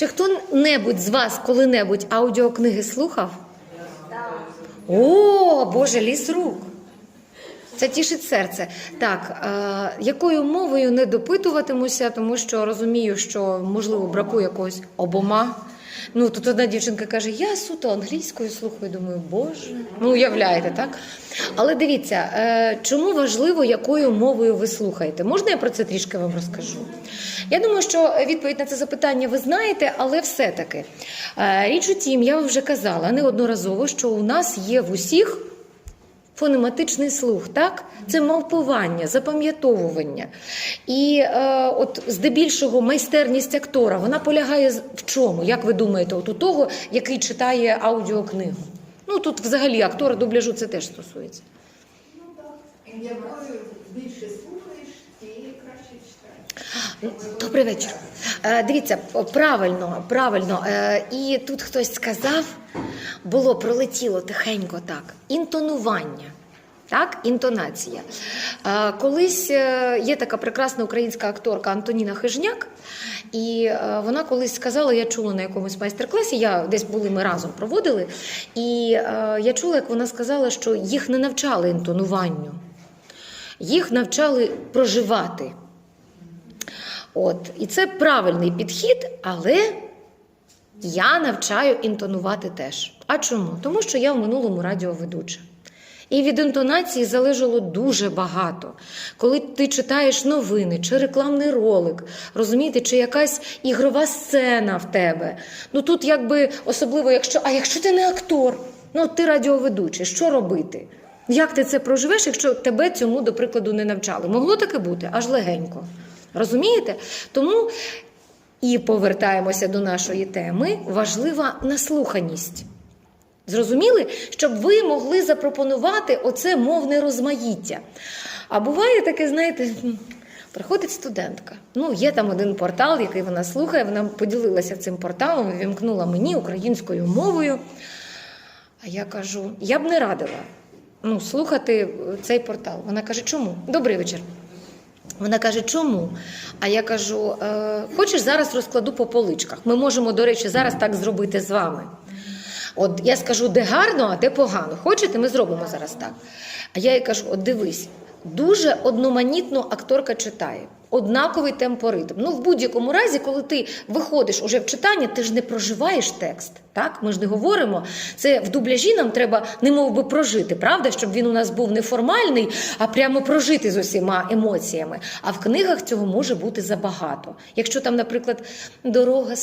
Чи хто-небудь з вас коли-небудь аудіокниги слухав? О, Боже, ліс рук. Це тішить серце. Так, е, якою мовою не допитуватимуся, тому що розумію, що можливо бракує якогось обома. Ну, тут одна дівчинка каже: я суто англійською слухаю. Думаю, Боже, ну уявляєте, так? Але дивіться, е, чому важливо, якою мовою ви слухаєте? Можна я про це трішки вам розкажу? Я думаю, що відповідь на це запитання ви знаєте, але все-таки е, річ у тім, я вже казала неодноразово, що у нас є в усіх фонематичний слух, так? Це мавпування, запам'ятовування. І е, от здебільшого майстерність актора вона полягає в чому? Як ви думаєте, от у того, який читає аудіокнигу? Ну тут взагалі актора дубляжу це теж стосується. Якою більше слухаєш, тією краще читаєш. Добрий вечір. Е, дивіться, правильно, правильно. Е, і тут хтось сказав, було пролетіло тихенько так. Інтонування. Так, інтонація. Е, колись є така прекрасна українська акторка Антоніна Хижняк, і вона колись сказала, я чула на якомусь майстер-класі, я десь були ми разом проводили, і я чула, як вона сказала, що їх не навчали інтонуванню, їх навчали проживати. От, і це правильний підхід, але я навчаю інтонувати теж. А чому? Тому що я в минулому радіоведуча. І від інтонації залежало дуже багато. Коли ти читаєш новини чи рекламний ролик, розумієте, чи якась ігрова сцена в тебе. Ну тут якби особливо, якщо, а якщо ти не актор, ну ти радіоведучий, що робити? Як ти це проживеш, якщо тебе цьому, до прикладу, не навчали? Могло таке бути аж легенько. Розумієте? Тому і повертаємося до нашої теми. Важлива наслуханість. Зрозуміли, щоб ви могли запропонувати оце мовне розмаїття. А буває таке, знаєте, приходить студентка. Ну, є там один портал, який вона слухає. Вона поділилася цим порталом, вімкнула мені українською мовою. А я кажу: я б не радила ну, слухати цей портал. Вона каже, чому? Добрий вечір. Вона каже, чому? А я кажу: е, хочеш зараз розкладу по поличках. Ми можемо, до речі, зараз так зробити з вами. От я скажу, де гарно, а де погано. Хочете, ми зробимо зараз так. А я їй кажу: от дивись, дуже одноманітно акторка читає. Однаковий темпоритм. Ну, в будь-якому разі, коли ти виходиш уже в читання, ти ж не проживаєш текст. Так, ми ж не говоримо. Це в дубляжі нам треба немов би прожити, правда, щоб він у нас був не формальний, а прямо прожити з усіма емоціями. А в книгах цього може бути забагато. Якщо там, наприклад, дорога